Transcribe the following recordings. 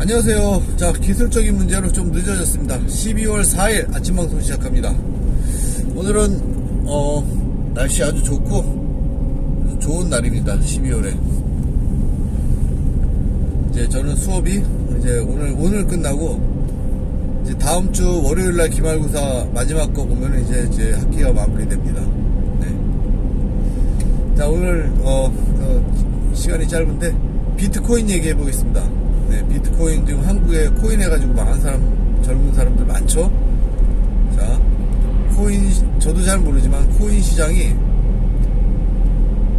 안녕하세요. 자, 기술적인 문제로 좀 늦어졌습니다. 12월 4일 아침 방송 시작합니다. 오늘은, 어, 날씨 아주 좋고, 좋은 날입니다. 12월에. 이제 저는 수업이 이제 오늘, 오늘 끝나고, 이제 다음 주 월요일 날 기말고사 마지막 거 보면 이제, 이제 학기가 마무리됩니다. 네. 자, 오늘, 어, 어, 시간이 짧은데, 비트코인 얘기해 보겠습니다. 네, 비트코인 지금 한국에 코인 해가지고 망한 사람, 젊은 사람들 많죠? 자, 코인, 시- 저도 잘 모르지만 코인 시장이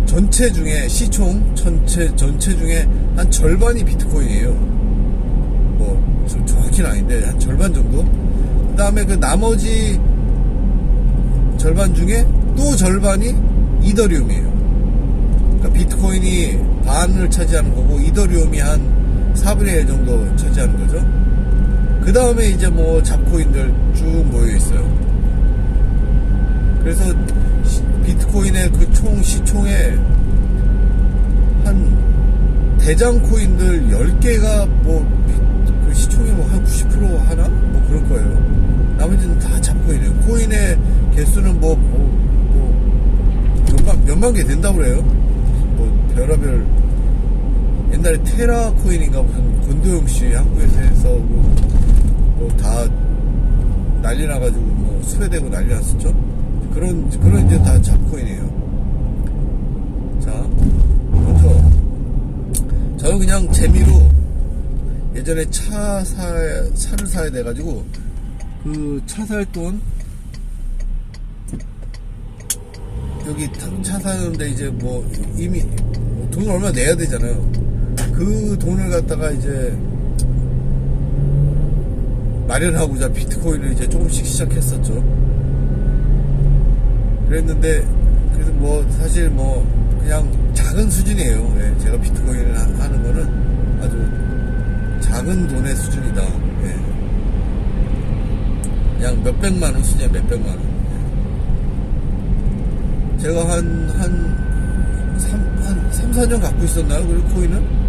전체 중에, 시총 전체, 전체 중에 한 절반이 비트코인이에요. 뭐, 저- 정확히는 아닌데, 한 절반 정도? 그 다음에 그 나머지 절반 중에 또 절반이 이더리움이에요. 그러니까 비트코인이 반을 차지하는 거고 이더리움이 한 4분의 1 정도 차지하는 거죠. 그 다음에 이제 뭐 잡코인들 쭉 모여 있어요. 그래서 시- 비트코인의 그 총 시총에 한 대장 코인들 10개가 뭐 그 시총이 뭐 한 90% 하나? 뭐 그럴 거예요. 나머지는 다 잡코인이에요. 코인의 개수는 뭐, 뭐, 뭐 몇만, 몇만 개 된다고 그래요. 뭐 별의별 옛날에 테라 코인인가 무슨 권도영 씨 한국에서 해서 뭐다 난리 나가지고 뭐 수배되고 난리 났었죠. 그런 그런 이제 다 잡코인이에요. 자 먼저 저는 그냥 재미로 예전에 차 사, 차를 사야 돼가지고 그 차 살 돈 여기 타- 차 사는데 이제 뭐 이미 뭐 돈을 얼마 내야 되잖아요. 그 돈을 갖다가 이제 마련하고자 비트코인을 이제 조금씩 시작했었죠. 그랬는데 그래서 뭐 사실 뭐 그냥 작은 수준이에요. 예, 제가 비트코인을 하- 하는 거는 아주 작은 돈의 수준이다. 예. 그냥 몇백만 원 수준이야, 몇백만 원. 예. 제가 한, 한, 3, 한 3, 4년 갖고 있었나요? 그리고 코인을?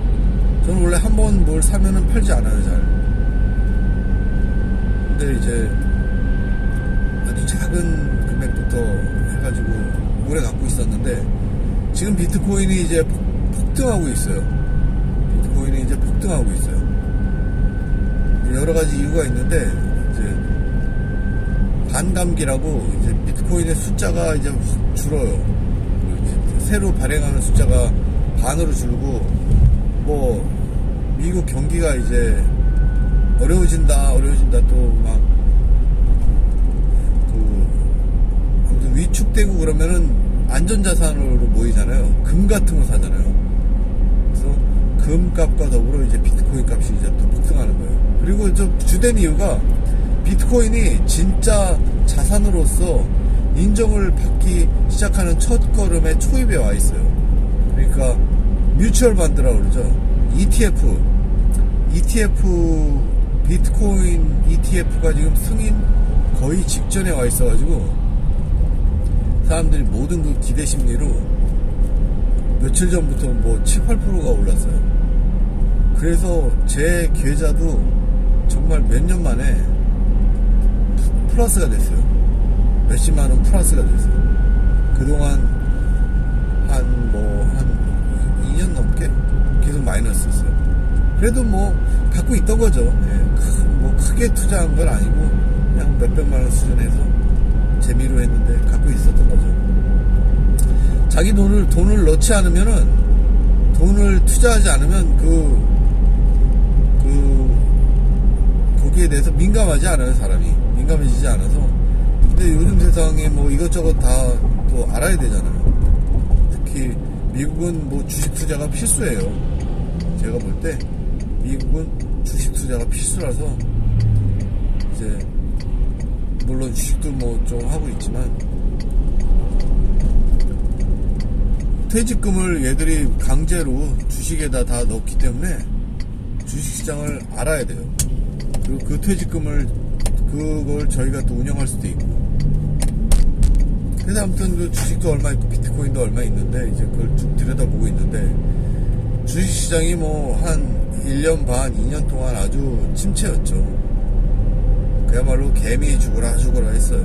저는 원래 한 번 뭘 사면은 팔지 않아요, 잘. 근데 이제 아주 작은 금액부터 해가지고 오래 갖고 있었는데 지금 비트코인이 이제 폭- 폭등하고 있어요. 비트코인이 이제 폭등하고 있어요. 여러 가지 이유가 있는데 이제 반감기라고 이제 비트코인의 숫자가 이제 줄어요. 새로 발행하는 숫자가 반으로 줄고 뭐 미국 경기가 이제 어려워진다 어려워진다 또막 그 아무튼 위축되고 그러면은 안전자산으로 모이잖아요. 금 같은 거 사잖아요. 그래서 금 값과 더불어 이제 비트코인 값이 이제 또 폭등하는 거예요. 그리고 저 주된 이유가 비트코인이 진짜 자산으로서 인정을 받기 시작하는 첫 걸음의 초입에 와 있어요. 그러니까 뮤추얼 반드라고 그러죠. ETF, ETF 비트코인 ETF가 지금 승인 거의 직전에 와 있어가지고 사람들이 모든 그 기대 심리로 며칠 전부터 뭐 7, 8%가 올랐어요. 그래서 제 계좌도 정말 몇 년 만에 플러스가 됐어요. 몇십만 원 플러스가 됐어요. 그동안 한 뭐 한 2년 넘게 계속 마이너스였어요. 그래도 뭐 갖고 있던 거죠. 예, 크- 뭐 크게 투자한 건 아니고 그냥 몇백만 원 수준에서 재미로 했는데 갖고 있었던 거죠. 자기 돈을 돈을 넣지 않으면은 돈을 투자하지 않으면 그, 그, 거기에 대해서 민감하지 않아요, 사람이. 민감해지지 않아서. 근데 요즘 세상에 뭐 이것저것 다 또 알아야 되잖아요. 특히 미국은 뭐 주식 투자가 필수예요. 제가 볼 때 미국은 주식 투자가 필수라서 이제 물론 주식도 뭐 좀 하고 있지만 퇴직금을 얘들이 강제로 주식에다 다 넣기 때문에 주식시장을 알아야 돼요. 그리고 그 퇴직금을 그걸 저희가 또 운영할 수도 있고. 그래서 아무튼 그 주식도 얼마 있고 비트코인도 얼마 있는데 이제 그걸 쭉 들여다보고 있는데 주식시장이 뭐 한 1년 반, 2년 동안 아주 침체였죠. 그야말로 개미 죽으라 죽으라 했어요.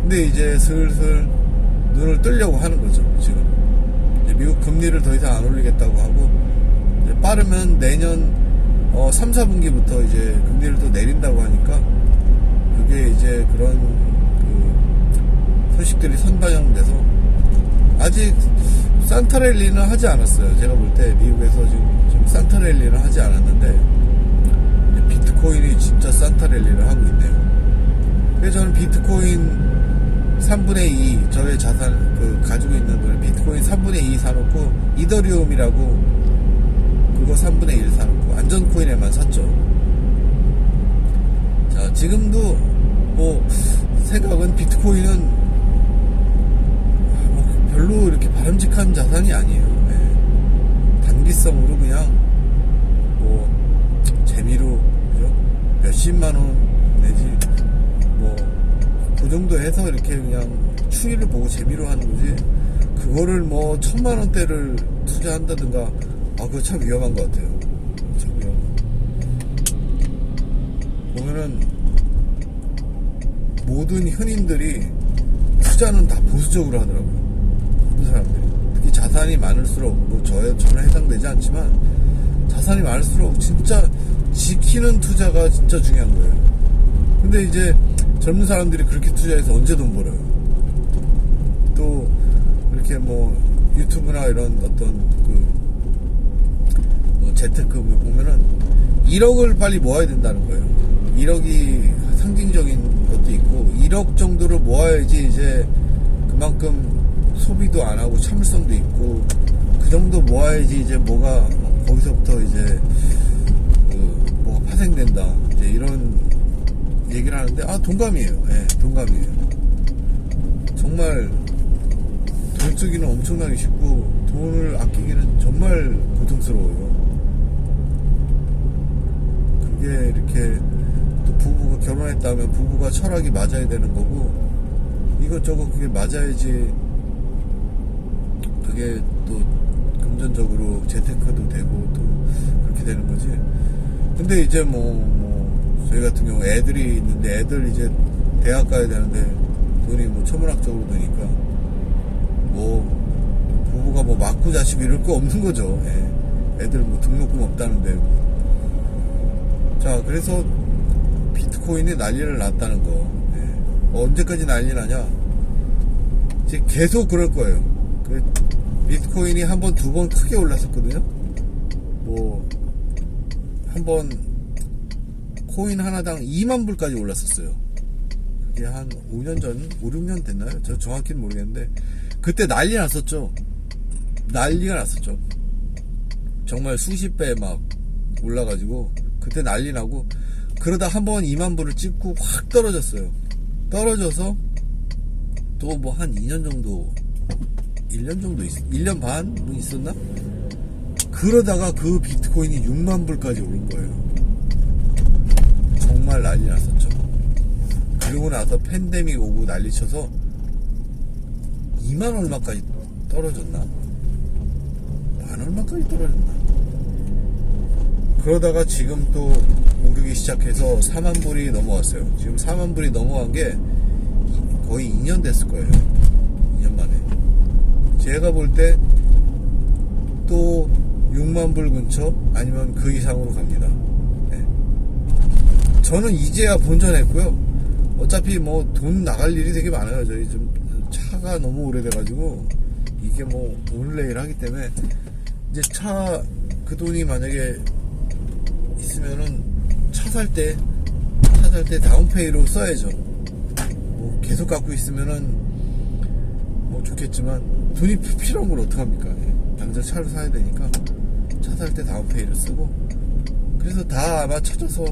근데 이제 슬슬 눈을 뜨려고 하는 거죠, 지금. 미국 금리를 더 이상 안 올리겠다고 하고, 빠르면 내년 어, 3, 4분기부터 이제 금리를 또 내린다고 하니까, 그게 이제 그런 그 소식들이 선반영돼서, 아직 산타랠리는 하지 않았어요. 제가 볼 때 미국에서 지금 좀 산타랠리는 하지 않았는데, 비트코인이 진짜 산타랠리를 하고 있네요. 그래서 저는 비트코인 3분의 2 저의 자산 그 가지고 있는 거는 비트코인 3분의 2 사놓고 이더리움이라고 그거 3분의 1 사놓고 안전 코인에만 샀죠. 자 지금도 뭐 생각은 비트코인은 뭐 별로 이렇게 바람직한 자산이 아니에요. 예. 단기성으로 그냥 뭐 재미로 그죠? 몇십만 원 내지 뭐 그 정도 해서 이렇게 그냥 추이를 보고 재미로 하는 거지 그거를 뭐 천만 원대를 투자한다든가 아 그거 참 위험한 것 같아요 참 위험한 보면은 모든 현인들이 투자는 다 보수적으로 하더라고요 자산이 많을수록 뭐 저에 저는 해당되지 않지만 자산이 많을수록 진짜 지키는 투자가 진짜 중요한 거예요 근데 이제 젊은 사람들이 그렇게 투자해서 언제 돈 벌어요? 또 이렇게 뭐 유튜브나 이런 어떤 그 뭐 재테크 보면은 1억을 빨리 모아야 된다는 거예요. 1억이 상징적인 것도 있고 1억 정도를 모아야지 이제 그만큼 소비도 안 하고 참을성도 있고 그 정도 모아야지 이제 뭐가 거기서부터 이제 그 뭐가 파생된다 이제 이런 얘기를 하는데 아 동감이에요. 예, 동감이에요. 정말 돈 쓰기는 엄청나게 쉽고 돈을 아끼기는 정말 고통스러워요. 그게 이렇게 또 부부가 결혼했다면 부부가 철학이 맞아야 되는 거고 이것저것 그게 맞아야지 그게 또 금전적으로 재테크도 되고 또 그렇게 되는 거지. 근데 이제 뭐, 뭐 저희 같은 경우 애들이 있는데 애들 이제 대학 가야 되는데 돈이 뭐 천문학적으로 드니까 뭐 부부가 뭐 맞고 자식 이럴 거 없는 거죠. 예. 애들 뭐 등록금 없다는데. 자, 그래서 비트코인이 난리를 났다는 거. 예. 언제까지 난리 나냐? 계속 그럴 거예요. 그 비트코인이 한 번, 두 번 크게 올랐었거든요. 뭐, 한 번, 코인 하나당 2만 불까지 올랐었어요. 그게 한 5년 전, 5, 6년 됐나요? 저 정확히는 모르겠는데, 그때 난리 났었죠. 난리가 났었죠. 정말 수십 배 막 올라가지고, 그때 난리 나고, 그러다 한 번 2만 불을 찍고 확 떨어졌어요. 떨어져서, 또 뭐 한 2년 정도 1년 정도 있, 1년 반? 뭐 있었나? 그러다가 그 비트코인이 6만 불까지 오른 거예요. 정말 난리 났었죠. 그리고 나서 팬데믹 오고 난리 쳐서 2만 얼마까지 떨어졌나? 만 얼마까지 떨어졌나? 그러다가 지금 또 오르기 시작해서 4만 불이 넘어왔어요. 지금 4만 불이 넘어간 게 거의 2년 됐을 거예요. 2년 만에. 제가 볼 때 또 6만 불 근처 아니면 그 이상으로 갑니다. 네. 저는 이제야 본전했고요. 어차피 뭐 돈 나갈 일이 되게 많아요. 저희 좀 차가 너무 오래돼가지고 이게 뭐 오늘 내일 하기 때문에 이제 차 그 돈이 만약에 있으면은 차 살 때 차 살 때 다운페이로 써야죠. 뭐 계속 갖고 있으면은 뭐 좋겠지만 돈이 피- 필요한 걸 어떡합니까? 예. 당장 차를 사야 되니까 차 살 때 다운페이를 쓰고. 그래서 다 아마 찾아서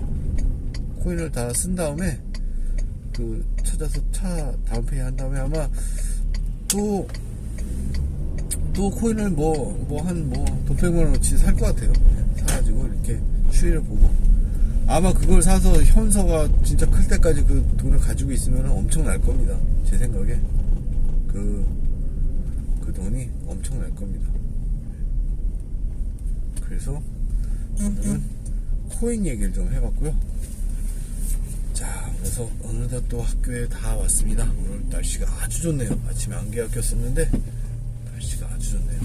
코인을 다 쓴 다음에 그 찾아서 차 다운페이 한 다음에 아마 또 또 코인을 뭐 뭐 한 뭐 돈백만 원어치 살 것 같아요. 예. 사가지고 이렇게 추이를 보고. 아마 그걸 사서 현서가 진짜 클 때까지 그 돈을 가지고 있으면 엄청 날 겁니다. 제 생각에 그, 그 돈이 엄청 날 겁니다. 그래서 오늘은 코인 얘기를 좀 해봤고요. 자, 그래서 어느덧 또 학교에 다 왔습니다. 오늘 날씨가 아주 좋네요. 아침에 안개 꼈었는데 날씨가 아주 좋네요.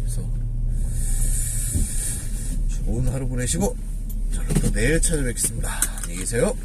그래서 좋은 하루 보내시고 저는 또 내일 찾아뵙겠습니다. 안녕히 계세요.